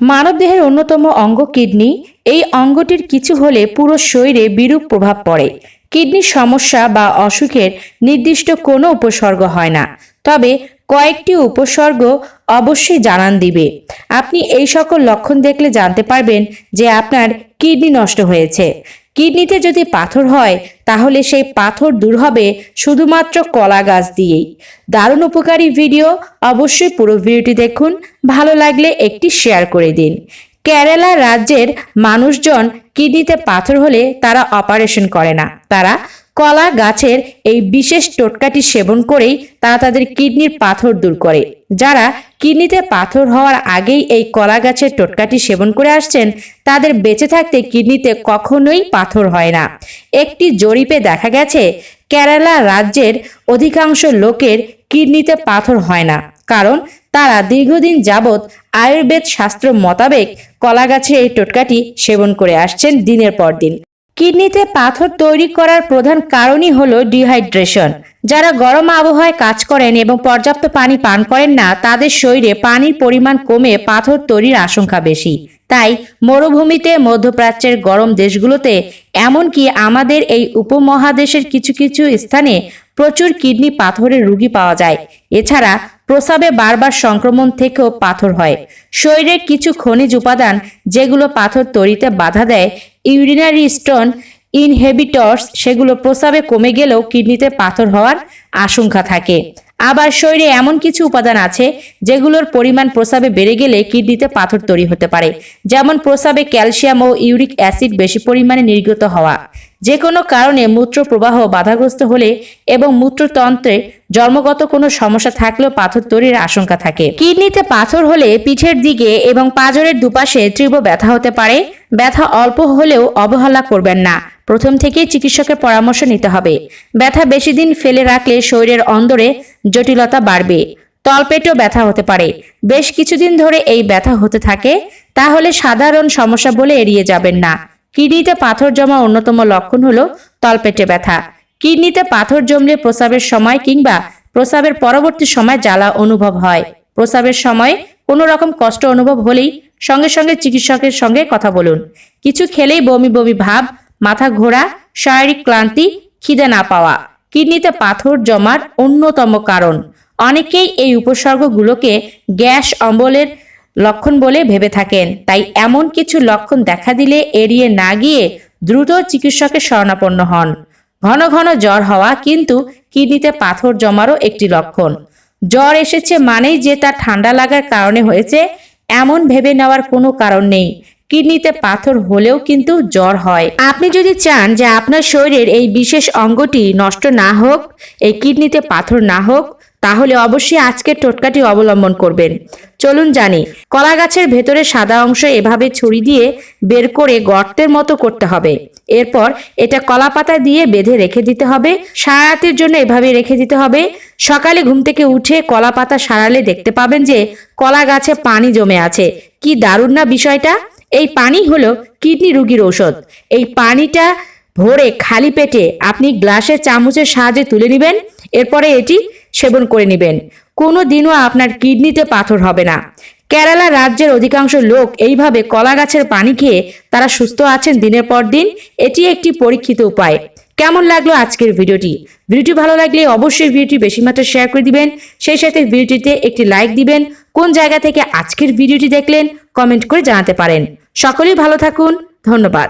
মানবদেহের অন্যতম অঙ্গ কিডনি। এই অঙ্গটির কিছু হলে পুরো শরীরে বিরূপ প্রভাব পড়ে। কিডনির সমস্যা বা অসুখের নির্দিষ্ট কোনো উপসর্গ হয় না। তবে কয়েকটি উপসর্গ অবশ্যই জানান দিবে। আপনি এই সকল লক্ষণ দেখলে জানতে পারবেন যে আপনার কিডনি নষ্ট হয়েছে। কিডনিতে যদি পাথর হয়, তাহলে সেই পাথর দূর হবে শুধুমাত্র কলা গাছ দিয়েই। দারুণ উপকারী ভিডিও, অবশ্যই পুরো ভিডিওটি দেখুন, ভালো লাগলে একটি শেয়ার করে দিন। কেরালা রাজ্যের মানুষজন কিডনিতে পাথর হলে তারা অপারেশন করে না, তারা কলা গাছের এই বিশেষ টোটকাটি সেবন করেই তারা তাদের কিডনির পাথর দূর করে। যারা কিডনিতে পাথর হওয়ার আগেই এই কলা গাছের টোটকাটি সেবন করে আসছেন, তাদের বেঁচে থাকতে কিডনিতে কখনোই পাথর হয় না। একটি জরিপে দেখা গেছে, কেরালা রাজ্যের অধিকাংশ লোকের কিডনিতে পাথর হয় না, কারণ তারা দীর্ঘদিন যাবৎ আয়ুর্বেদ শাস্ত্র মোতাবেক কলা গাছের এই টোটকাটি সেবন করে আসছেন দিনের পর দিন। কিডনিতে পাথর তৈরি করার প্রধান কারণই হলো ডিহাইড্রেশন। যারা গরম আবহাওয়ায় কাজ করেন এবং পর্যাপ্ত পানি পান করেন না, তাদের শরীরে পানির পরিমাণ কমে পাথর তৈরির আশঙ্কা বেশি। তাই মরুভূমিতে মধ্যপ্রাচ্যের গরম দেশগুলোতে, এমনকি আমাদের এই উপমহাদেশের কিছু কিছু স্থানে প্রচুর কিডনি পাথরের রোগী পাওয়া যায়। এছাড়া প্রসাবে বারবার সংক্রমণ থেকেও পাথর হয়। শরীরের কিছু খনিজ উপাদান যেগুলো পাথর তৈরিতে বাধা দেয়, ইউরিনারি স্টোন, ইনহেবিটর্স, সেগুলো প্রসাবে কমে গেলেও কিডনিতে পাথর হওয়ার আশঙ্কা থাকে। আবার শরীরে এমন কিছু উপাদান আছে যেগুলোর পরিমাণ প্রসাবে বেড়ে গেলে কিডনিতে পাথর তৈরি হতে পারে, যেমন প্রসাবে ক্যালসিয়াম ও ইউরিক অ্যাসিড বেশি পরিমাণে নির্গত হওয়া। যে কোনো কারণে মূত্র প্রবাহ বাধাগ্রস্ত হলে এবং মূত্রতন্ত্রে জন্মগত কোনো সমস্যা থাকলেও পাথর তৈরির আশঙ্কা থাকে। কিডনিতে পাথর হলে পিঠের দিকে এবং পাঁজরের দুপাশে তীব্র ব্যথা হতে পারে। ব্যথা অল্প হলেও অবহেলা করবেন না। প্রথম থেকেই চিকিৎসকের পরামর্শ নিতে হবে। ব্যথা বেশি দিন ফেলে রাখলে শরীরের অন্দরে জটিলতা বাড়বে। তলপেটেও ব্যথা হতে পারে। বেশ কিছুদিন ধরে এই ব্যথা হতে থাকে। তাহলে সাধারণ সমস্যা বলে এড়িয়ে যাবেন না। কিডনিতে পাথর জমা অন্যতম লক্ষণ হলো তলপেটে ব্যথা। কিডনিতে পাথর জমলে প্রসাবের সময় কিংবা প্রসাবের পরবর্তী সময় জ্বালা অনুভব হয়। প্রসাবের সময় কোনো রকম কষ্ট অনুভব হলেই সঙ্গে সঙ্গে চিকিৎসকের সঙ্গে কথা বলুন। কিছু খেলেই বমি বমি ভাব, মাথা ঘোরা, শারীরিক ক্লান্তি, খিদে না পাওয়া। কিডনিতে পাথর জমার অন্যতম কারণ। অনেকেই এই উপসর্গগুলোকে গ্যাস, অম্বলের লক্ষণ বলে ভেবে থাকেন। তাই এমন কিছু লক্ষণ দেখা দিলে এড়িয়ে না গিয়ে দ্রুত চিকিৎসকের শরণাপন্ন হন। ঘন ঘন জ্বর হওয়া কিন্তু কিডনিতে পাথর জমারও একটি লক্ষণ। জ্বর এসেছে মানেই যে তা ঠান্ডা লাগার কারণে হয়েছে, এমন ভেবে নেওয়ার কোনো কারণ নেই। কিডনিতে পাথর হলেও কিন্তু জ্বর হয়। আপনি যদি চান যে আপনার শরীরের এই বিশেষ অঙ্গটি নষ্ট না হোক, এই কিডনিতে পাথর না হোক তাহলে অবশ্যই আজকের টোটকাটি অবলম্বন করবেন। চলুন জানি কলা গাছের ভেতরে সাদা অংশ এভাবে ছুরি দিয়ে বের করে গর্তের মতো করতে হবে। এরপর এটা কলা পাতা দিয়ে বেঁধে রেখে দিতে হবে। সারা রাতের জন্য এভাবে রেখে দিতে হবে। সকালে ঘুম থেকে উঠে কলা পাতা সারালে দেখতে পাবেন যে কলা গাছে পানি জমে আছে। কি দারুণ না বিষয়টা? এই পানি হলো কিডনি রোগীর ঔষধ। এই পানিটা ভরে খালি পেটে আপনি গ্লাসের চামচের সাহায্যে তুলে নেবেন। এরপরে এটি সেবন করে নেবেন। কোনো দিনও আপনার কিডনিতে পাথর হবে না। কেরালা রাজ্যের অধিকাংশ লোক এইভাবে কলা গাছের পানি খেয়ে তারা সুস্থ আছেন দিনের পর দিন, এটি একটি পরীক্ষিত উপায়। কেমন লাগল আজকের ভিডিওটি? ভিডিওটি ভালো লাগলে অবশ্যই ভিডিওটি বেশি মাত্রা শেয়ার করে দিবেন। সেই সাথে ভিডিওটিতে একটি লাইক দিবেন। কোন জায়গা থেকে আজকের ভিডিওটি দেখলেন, কমেন্ট করে জানাতে পারেন। সকলেই ভালো থাকুন। ধন্যবাদ।